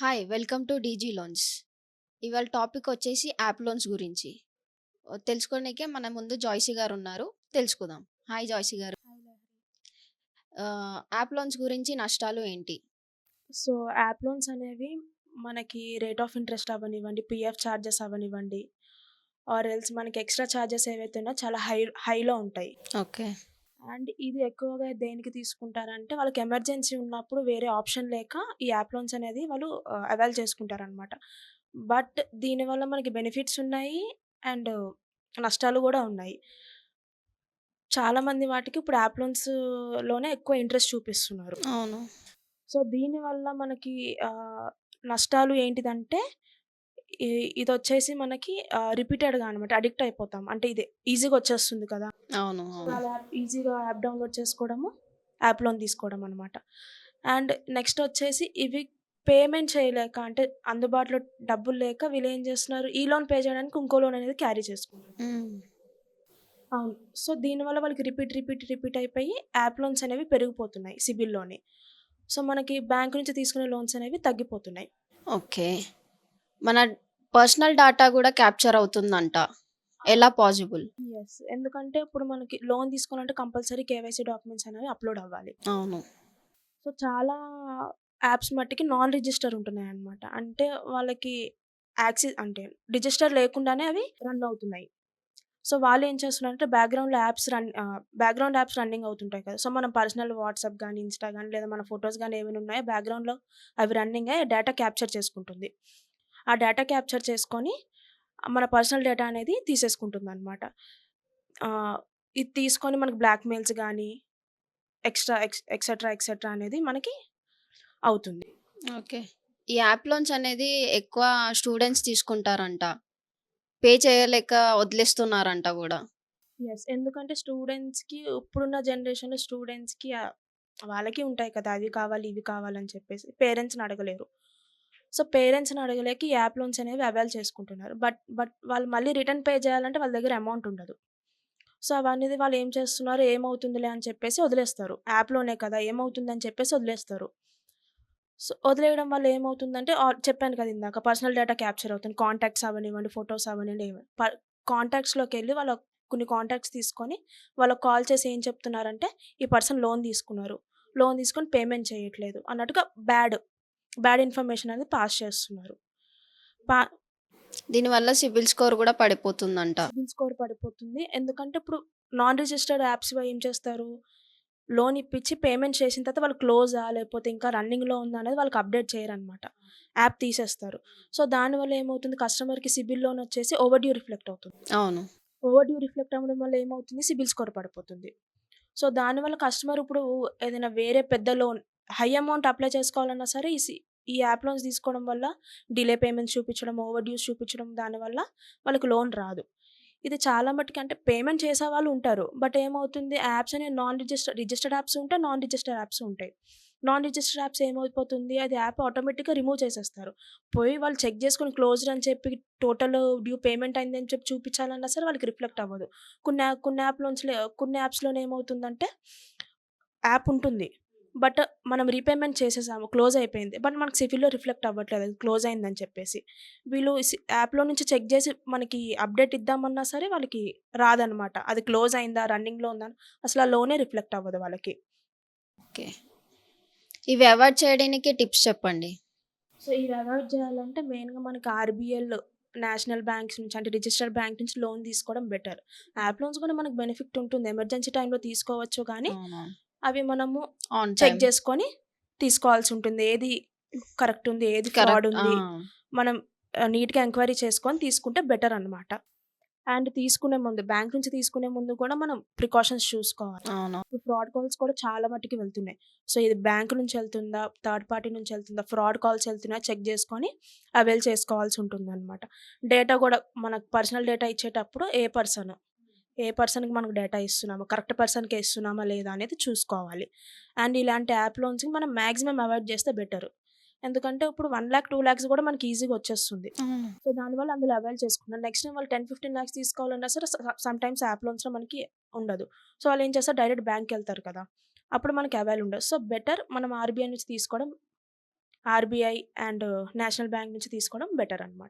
Hi welcome to DG loans ఇవాళ topic వచ్చేసి app loans గురించి. ఓ, తెలుసుకోనికే మన ముందు జాయ్సీ గారు ఉన్నారు. తెలుసుకుందాం. హాయ్ జాయ్సీ గారు. యాప్ లోన్స్ గురించి నష్టాలు ఏంటి? సో యాప్ లోన్స్ అనేవి మనకి రేట్ ఆఫ్ ఇంట్రెస్ట్ అవ్వనివ్వండి పిఎఫ్ ఛార్జెస్ అవ్వనివ్వండి ఆర్ ఎల్స్ మనకి ఎక్స్ట్రా ఛార్జెస్ ఏవైతే ఉన్నాయో చాలా హై హైలో ఉంటాయి. ఓకే అండ్ ఇది ఎక్కువగా దేనికి తీసుకుంటారంటే వాళ్ళకి ఎమర్జెన్సీ ఉన్నప్పుడు వేరే ఆప్షన్ లేక ఈ యాప్ లోన్స్ అనేది వాళ్ళు అవైల్ చేసుకుంటారనమాట బట్ దీనివల్ల మనకి బెనిఫిట్స్ ఉన్నాయి అండ్ నష్టాలు కూడా ఉన్నాయి. చాలామంది వాటికి ఇప్పుడు యాప్ లోన్స్లోనే ఎక్కువ ఇంట్రెస్ట్ చూపిస్తున్నారు. అవును. సో దీనివల్ల మనకి నష్టాలు ఏంటిదంటే ఇ ఇదొచ్చేసి మనకి రిపీటెడ్‌గా అనమాట అడిక్ట్ అయిపోతాం. అంటే ఇది ఈజీగా వచ్చేస్తుంది కదా! అవును ఈజీగా యాప్ డౌన్‌లోడ్ చేసుకోవడము, యాప్ లోన్ తీసుకోవడం అనమాట. అండ్ నెక్స్ట్ వచ్చేసి ఇవి పేమెంట్ చేయలేక అంటే అందుబాటులో డబ్బులు లేక వీళ్ళేం చేస్తున్నారు, ఈ లోన్ పే చేయడానికి ఇంకో లోన్ అనేది క్యారీ చేసుకుంటున్నారు. మ్మ్. అవును. సో, దీనివల్ల వాళ్ళకి రిపీట్, రిపీట్, రిపీట్ అయిపోయి యాప్ లోన్స్ అనేవి పెరిగిపోతున్నాయి సిబిల్‌లోని. సో, మనకి బ్యాంక్ నుంచి తీసుకునే లోన్స్ అనేవి తగ్గిపోతున్నాయి. ఓకే మన పర్సనల్ డాటా కూడా క్యాప్చర్ అవుతుందంట ఎలా పాసిబుల్ యెస్. ఎందుకంటే ఇప్పుడు మనకి లోన్ తీసుకోవాలంటే కంపల్సరీ కేవైసీ డాక్యుమెంట్స్ అనేవి అప్‌లోడ్ అవ్వాలి. అవును సో, చాలా యాప్స్ మట్టికి నాన్ రిజిస్టర్ ఉంటున్నాయన్నమాట. అంటే వాళ్ళకి యాక్సెస్ అంటే రిజిస్టర్ లేకుండానే అవి రన్ అవుతున్నాయి. సో, వాళ్ళు ఏం చేస్తున్నారంటే బ్యాక్‌గ్రౌండ్‌లో apps run background apps running అవుతుంటాయి కదా! సో, మనం పర్సనల్ వాట్సాప్ గానీ, ఇన్‌స్టా గానీ లేదా మన ఫోటోస్ గానీ ఏమైనా ఉన్నాయో బ్యాక్‌గ్రౌండ్‌లో అవి రన్నింగ్ అయ్యి డేటా క్యాప్చర్ చేసుకుంటుంది. ఆ డేటా క్యాప్చర్ చేసుకొని మన పర్సనల్ డేటా అనేది తీసేసుకుంటుందన్నమాట. ఆహ్, ఇది తీసుకొని మనకు బ్లాక్‌మెయిల్స్ గానీ, ఎక్స్‌ట్రా ఎక్స్ ఎక్సెట్రా, ఎక్సెట్రా అనేది మనకి అవుతుంది. ఓకే ఈ యాప్ లోన్స్ అనేది ఎక్కువ స్టూడెంట్స్ తీసుకుంటారంట పే చేయలేక వదిలేస్తున్నారంట కూడా యెస్. ఎందుకంటే స్టూడెంట్స్‌కి ఇప్పుడున్న జనరేషన్‌లో స్టూడెంట్స్‌కి వాళ్ళకి ఉంటాయి కదా! అవి కావాలి, ఇవి కావాలని చెప్పేసి పేరెంట్స్‌ని అడగలేరు. సో, పేరెంట్స్‌ని అడగలేక ఈ యాప్ లోన్స్ అనేవి అవైల్ చేసుకుంటున్నారు. బట్ బట్ వాళ్ళు మళ్ళీ రిటర్న్ పే చేయాలంటే వాళ్ళ దగ్గర అమౌంట్ ఉండదు. సో, అవన్నీ వాళ్ళు ఏం చేస్తున్నారు, ఏమవుతుందిలే అని చెప్పేసి వదిలేస్తారు. యాప్లోనే కదా! ఏమవుతుందని చెప్పేసి వదిలేస్తారు. సో, వదిలేయడం వల్ల ఏమవుతుందంటే చెప్పాను కదా! ఇందాక పర్సనల్ డేటా క్యాప్చర్ అవుతుంది. కాంటాక్ట్స్ అవ్వనివ్వండి, ఫోటోస్ అవనివ్వండి ఏమైనా. ప కాంటాక్ట్స్‌లోకెళ్ళి వాళ్ళ కొన్ని కాంటాక్ట్స్ తీసుకొని వాళ్ళకి కాల్ చేసి ఏం చెప్తున్నారంటే, ఈ పర్సన్ లోన్ తీసుకున్నారు. లోన్ తీసుకొని పేమెంట్ చేయట్లేదు అన్నట్టుగా బ్యాడ్, బ్యాడ్ ఇన్ఫర్మేషన్ అనేది పాస్ చేస్తున్నారు. పా దీనివల్ల సిబిల్ స్కోర్ కూడా పడిపోతుందంట సిబిల్ స్కోర్ పడిపోతుంది. ఎందుకంటే ఇప్పుడు నాన్ రిజిస్టర్డ్ యాప్స్ ఏం చేస్తారు, లోన్ ఇప్పించి పేమెంట్ చేసిన తర్వాత వాళ్ళు క్లోజా లేకపోతే ఇంకా రన్నింగ్‌లో ఉందా అనేది వాళ్ళకి అప్డేట్ చేయరనమాట. యాప్ తీసేస్తారు. సో, దానివల్ల ఏమవుతుంది కస్టమర్‌కి సిబిల్ లోన్ వచ్చేసి ఓవర్ డ్యూ రిఫ్లెక్ట్ అవుతుంది. అవును ఓవర్ డ్యూ రిఫ్లెక్ట్ అవ్వడం వల్ల ఏమవుతుంది సిబిల్ స్కోర్ పడిపోతుంది. సో, దానివల్ల కస్టమర్ ఇప్పుడు ఏదైనా వేరే పెద్ద లోన్ హై అమౌంట్ అప్లై చేసుకోవాలన్నా సరే ఈ సి ఈ యాప్ లోన్స్ తీసుకోవడం వల్ల డిలే పేమెంట్స్ చూపించడం, ఓవర్ డ్యూస్ చూపించడం దానివల్ల వాళ్ళకి లోన్ రాదు. ఇది చాలా మట్టుకు అంటే పేమెంట్ చేసే వాళ్ళు ఉంటారు. బట్ ఏమవుతుంది యాప్స్ అనేవి నాన్ రిజిస్టర్ రిజిస్టర్డ్ యాప్స్ ఉంటాయి, నాన్ రిజిస్టర్డ్ యాప్స్ ఉంటాయి. నాన్ రిజిస్టర్డ్ యాప్స్ ఏమైపోతుంది అది యాప్ ఆటోమేటిక్‌గా రిమూవ్ చేసేస్తారు. పోయి వాళ్ళు చెక్ చేసుకొని క్లోజ్డ్ అని చెప్పి టోటల్ డ్యూ పేమెంట్ అయిందని చెప్పి చూపించాలన్నా సరే వాళ్ళకి రిఫ్లెక్ట్ అవ్వదు. కొన్ని కొన్ని యాప్ కొన్ని యాప్స్‌లోనే ఏమవుతుందంటే యాప్ ఉంటుంది. బట్ మనం రీపేమెంట్ చేసేసాము. క్లోజ్ అయిపోయింది. బట్ మనకు సిబిల్‌లో రిఫ్లెక్ట్ అవ్వట్లేదు. అది క్లోజ్ అయిందని చెప్పేసి. వీళ్ళు యాప్‌లో నుంచి చెక్ చేసి మనకి అప్డేట్ ఇద్దామన్నా సరే వాళ్ళకి రాదనమాట. అది క్లోజ్ అయిందా, రన్నింగ్‌లో ఉందా అసలు ఆ లోనే రిఫ్లెక్ట్ అవ్వదు వాళ్ళకి. ఓకే ఇవి అవాయిడ్ చేయడానికి టిప్స్ చెప్పండి సో, ఇవి అవాయిడ్ చేయాలంటే మెయిన్‌గా మనకి ఆర్‌బీఎల్, నేషనల్ బ్యాంక్స్ నుంచి అంటే రిజిస్టర్డ్ బ్యాంక్ నుంచి లోన్ తీసుకోవడం బెటర్. యాప్ లోన్స్ కూడా మనకు బెనిఫిట్ ఉంటుంది. ఎమర్జెన్సీ టైమ్‌లో తీసుకోవచ్చు కానీ అవి మనము ఆన్ చెక్ చేసుకొని తీసుకోవాల్సి ఉంటుంది. ఏది కరెక్ట్ ఉంది, ఏది ఫ్రాడ్ ఉంది. మనం ఆహ్, నీట్‌గా ఎంక్వైరీ చేసుకొని తీసుకుంటే బెటర్ అనమాట. అండ్ తీసుకునే ముందు బ్యాంక్ నుంచి తీసుకునే ముందు కూడా మనం ప్రికాషన్స్ చూసుకోవాలి. ఫ్రాడ్ కాల్స్ కూడా చాలా మట్టుకు వెళ్తున్నాయి. సో, ఇది బ్యాంక్ నుంచి వెళ్తుందా, థర్డ్ పార్టీ నుంచి వెళ్తుందా, ఫ్రాడ్ కాల్స్ వెళ్తున్నాయా చెక్ చేసుకొని అవైల్ చేసుకోవాల్సి ఉంటుందన్నమాట. డేటా కూడా మనకు పర్సనల్ డేటా ఇచ్చేటప్పుడు ఏ పర్సన్, ఏ పర్సన్‌కి మనకు డేటా ఇస్తున్నాము, కరెక్ట్ పర్సన్‌కే ఇస్తున్నామా లేదా అనేది చూసుకోవాలి. అండ్ ఇలాంటి యాప్ లోన్స్‌కి మనం మాక్సిమం అవాయిడ్ చేస్తే బెటర్. ఎందుకంటే ఇప్పుడు 1,00,000, 2,00,000 కూడా మనకి ఈజీగా వచ్చేస్తుంది. సో, దానివల్ల అందులో అవైల్ చేసుకున్నాను. నెక్స్ట్ టైమ్ వాళ్ళు 10, 15 లాక్స్ తీసుకోవాలన్నా సరే స సమ్‌టైమ్స్ యాప్ లోన్స్‌లో మనకి ఉండదు. సో, వాళ్ళు ఏం చేస్తారు డైరెక్ట్ బ్యాంక్‌కెళ్తారు కదా! అప్పుడు మనకి అవైల్ ఉండదు. సో, బెటర్ మనం ఆర్‌బీఐ నుంచి తీసుకోవడం ఆర్‌బీఐ అండ్ నేషనల్ బ్యాంక్ నుంచి తీసుకోవడం బెటర్ అనమాట.